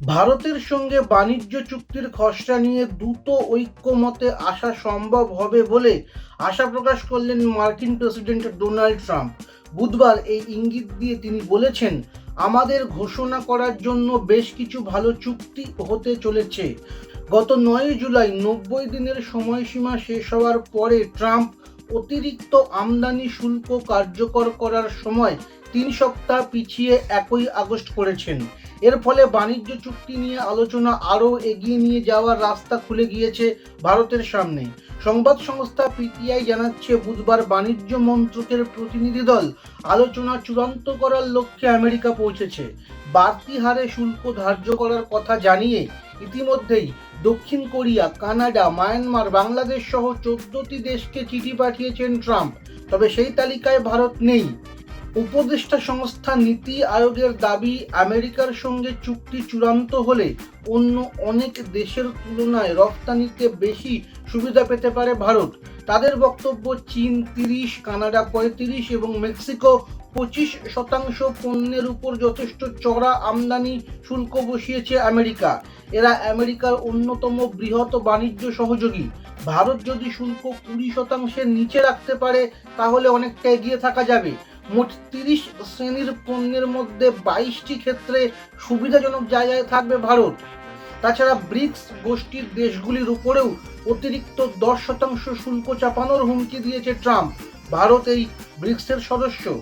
ভারতের সঙ্গে বাণিজ্য চুক্তির খসড়া নিয়ে দ্রুত ঐক্যমতে আসা সম্ভব হবে বলে আশা প্রকাশ করলেন মার্কিন প্রেসিডেন্ট ডোনাল্ড ট্রাম্প। বুধবার এই ইঙ্গিত দিয়ে তিনি বলেছেন, আমাদের ঘোষণা করার জন্য বেশ কিছু ভালো চুক্তি হতে চলেছে। গত নয় জুলাই নব্বই দিনের সময়সীমা শেষ হওয়ার পরে ট্রাম্প অতিরিক্ত আমদানি শুল্ক কার্যকর করার সময় তিন সপ্তাহ পিছিয়ে একই আগস্ট করেছেন। এর ফলে বাণিজ্য চুক্তি নিয়ে আলোচনা আরও এগিয়ে নিয়ে যাওয়ার রাস্তা খুলে গিয়েছে ভারতের সামনে। সংবাদ সংস্থা পিটিআই জানাচ্ছে, বুধবার বাণিজ্য মন্ত্রকের প্রতিনিধি দল আলোচনা চূড়ান্ত করার লক্ষ্যে আমেরিকা পৌঁছেছে। বাড়তি হারে শুল্ক ধার্য করার কথা জানিয়ে ইতিমধ্যেই দক্ষিণ কোরিয়া, কানাডা, মায়ানমার, বাংলাদেশ সহ চোদ্দটি দেশকে চিঠি পাঠিয়েছেন ট্রাম্প। তবে সেই তালিকায় ভারত নেই। উপদেষ্টা সংস্থা নীতি আয়োগের দাবি, আমেরিকার সঙ্গে চুক্তি চূড়ান্ত হলে অন্য অনেক দেশের তুলনায় রপ্তানিতে বেশি সুবিধা পেতে পারে ভারত। তাদের বক্তব্য, চীন তিরিশ, কানাডা পঁয়ত্রিশ এবং মেক্সিকো পঁচিশ শতাংশ পণ্যের উপর যথেষ্ট চড়া আমদানি শুল্ক বসিয়েছে আমেরিকা। এরা আমেরিকার অন্যতম বৃহৎ বাণিজ্য সহযোগী। ভারত যদি শুল্ক কুড়ি শতাংশের নিচে রাখতে পারে, তাহলে অনেকটা এগিয়ে থাকা যাবে। মোট তিরিশ শ্রেণির পণ্যের মধ্যে বাইশটি ক্ষেত্রে সুবিধাজনক জায়গায় থাকবে ভারত। তাছাড়া ব্রিক্স গোষ্ঠীর দেশগুলির উপরেও অতিরিক্ত দশ শতাংশ শুল্ক চাপানোর হুমকি দিয়েছে ট্রাম্প। ভারত এই ব্রিক্সের সদস্য।